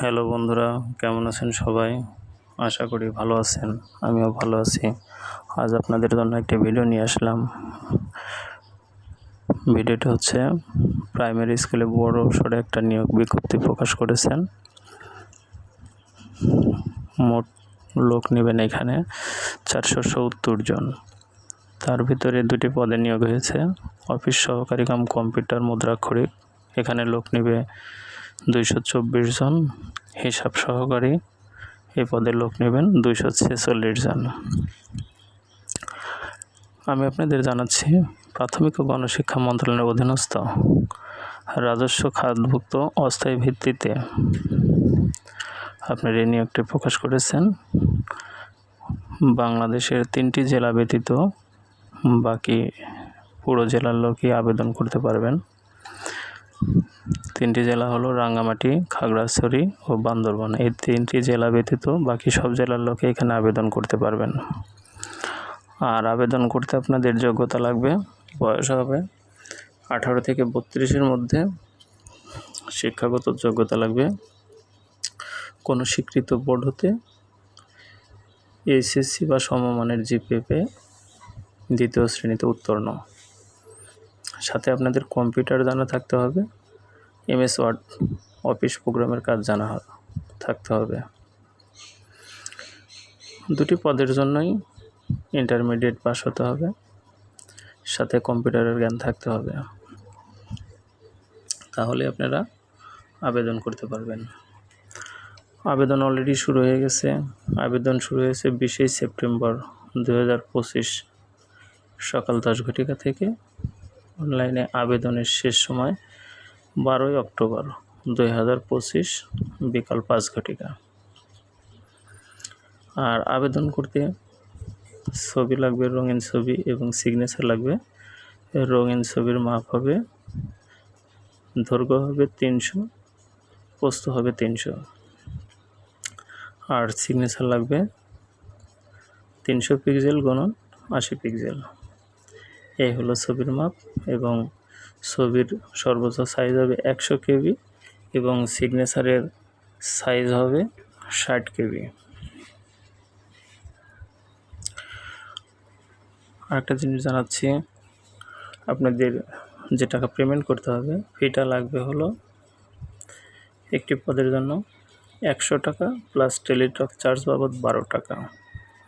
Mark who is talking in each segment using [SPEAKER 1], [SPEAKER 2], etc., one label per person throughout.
[SPEAKER 1] Hello বন্ধুরা, কেমন আছেন সবাই? আশা করি ভালো আছেন, আমিও ভালো আছি। আজ আপনাদের জন্য একটি ভিডিও নিয়ে আসলাম। ভিডিওটি হচ্ছে প্রাইমারি স্কুলে বড় সড়ো একটা নিয়োগ বিজ্ঞপ্তি প্রকাশ করেছেন। মোট লোক নেবেন এখানে চারশো সত্তর জন। তার ভিতরে দুটি পদে নিয়োগ হয়েছে। অফিস সহকারী কাম কম্পিউটার মুদ্রাক্ষরিক। এখানে লোক নেবে দুইশো চব্বিশ জন হিসাব সহকারী এই পদে লোক নেবেন দুইশো ছেচল্লিশ জন। আমি আপনাদের জানাচ্ছি, প্রাথমিক ও গণশিক্ষা মন্ত্রণালয়ের অধীনস্থ রাজস্ব খাতভুক্ত অস্থায়ী ভিত্তিতে আপনার এই নিয়োগটি প্রকাশ করেছেন। বাংলাদেশের তিনটি জেলা ব্যতীত বাকি পুরো জেলার লোকই আবেদন করতে পারবেন। তিনটি জেলা হলো রাঙ্গামাটি, খাগড়াছড়ি ও বান্দরবান। এই তিনটি জেলা ব্যতীত বাকি সব জেলার লোকে এখানে আবেদন করতে পারবেন। আর আবেদন করতে আপনাদের যোগ্যতা লাগবে, বয়স হবে আঠারো থেকে বত্রিশের মধ্যে। শিক্ষাগত যোগ্যতা লাগবে কোনো স্বীকৃত বোর্ড হতে, এইচএসসি বা সমমানের জিপিএফে দ্বিতীয় শ্রেণীতে উত্তীর্ণ। সাথে আপনাদের কম্পিউটার জানা থাকতে হবে। এমএস ওয়ার্ড অফিস প্রোগ্রামের কাজ জানা থাকতে হবে। দুটি পদের জন্যই ইন্টারমিডিয়েট পাস হতে হবে। সাথে কম্পিউটারের জ্ঞান থাকতে হবে। তাহলে আপনারা আবেদন করতে পারবেন। আবেদন অলরেডি শুরু হয়ে গেছে। আবেদন শুরু হয়েছে বিশেই সেপ্টেম্বর দু হাজার পঁচিশ সকাল দশ ঘটিকা থেকে। অনলাইনে আবেদনের শেষ সময় বারোই অক্টোবর দুই হাজার পঁচিশ বিকাল পাঁচ ঘটিকা। আর আবেদন করতে ছবি লাগবে, রঙিন ছবি এবং সিগনেচার লাগবে। রঙিন ছবির মাপ হবে, দৈর্ঘ্য হবে তিনশো, পোস্ত হবে তিনশো। আর সিগনেচার লাগবে তিনশো পিক্সেল গণন আশি পিক্সেল এই হলো ছবির মাপ এবং ছবির সর্বোচ্চ সাইজ হবে একশো কেবি এবং সিগনেচারের সাইজ হবে ষাট কেবি। আরেকটা জিনিস জানাচ্ছি, আপনাদের যে টাকা পেমেন্ট করতে হবে ফিটা লাগবে হলো একটি পদের জন্য একশো টাকা প্লাস টেলিটক চার্জ বাবদ বারো টাকা,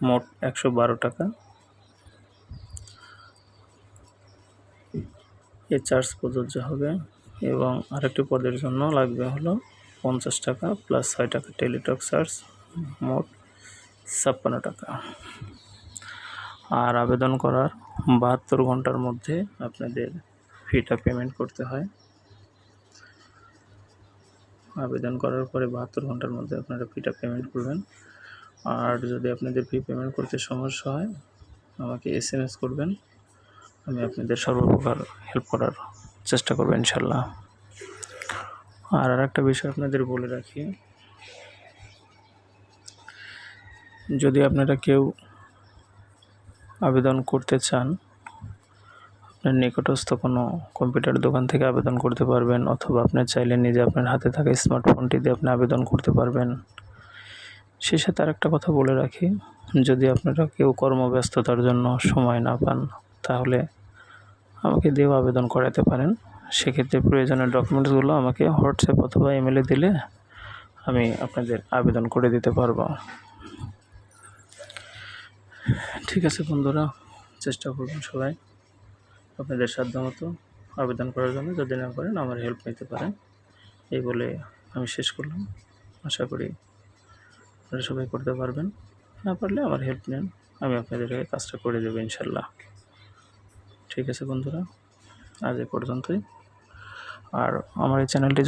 [SPEAKER 1] মোট একশো বারো টাকা। এ চার্জ প্রযোজ্য হবে এবং আরেকটি পদের জন্য লাগবে হলো পঞ্চাশ টাকা প্লাস ছয় টাকা টেলিটক চার্জ, মোট ছাপ্পান্ন টাকা। আর আবেদন করার বাহাত্তর ঘণ্টার মধ্যে আপনাদের ফিটা পেমেন্ট করতে হয়। আবেদন করার পরে বাহাত্তর ঘণ্টার মধ্যে আপনারা ফিটা পেমেন্ট করবেন। আর যদি আপনাদের ফি পেমেন্ট করতে সমস্যা হয়, আমাকে এস করবেন। আমি আপনাদের সর্বপ্রকার হেল্প করার চেষ্টা করব ইনশাল্লাহ। আর আর একটা বিষয় আপনাদের বলে রাখি, যদি আপনারা কেউ আবেদন করতে চান, আপনার নিকটস্থ কোনো কম্পিউটার দোকান থেকে আবেদন করতে পারবেন, অথবা আপনার চাইলে নিজে আপনার হাতে থাকা স্মার্টফোনটি দিয়ে আপনি আবেদন করতে পারবেন। সাথে আর একটা কথা বলে রাখি, যদি আপনারা কেউ কর্মব্যস্ততার জন্য সময় না পান তাহলে আমাকে দিয়েও আবেদন করাতে পারেন। সেক্ষেত্রে প্রয়োজনীয় ডকুমেন্টসগুলো আমাকে হোয়াটসঅ্যাপ অথবা ইমেলে দিলে আমি আপনাদের আবেদন করে দিতে পারব। ঠিক আছে বন্ধুরা, চেষ্টা করবেন সবাই আপনাদের সাধ্য মতো আবেদন করার জন্য। যদি না পারেন আমার হেল্প নিতে পারেন। এই বলে আমি শেষ করলাম। আশা করি আপনারা সবাই করতে পারবেন। না পারলে আমার হেল্প নেন। আমি আপনাদের কাজটা করে দেবো ইনশাল্লাহ। ঠিক আছে বন্ধুরা আজ এ পর্যন্তই। আর আমার এই চ্যানেলটি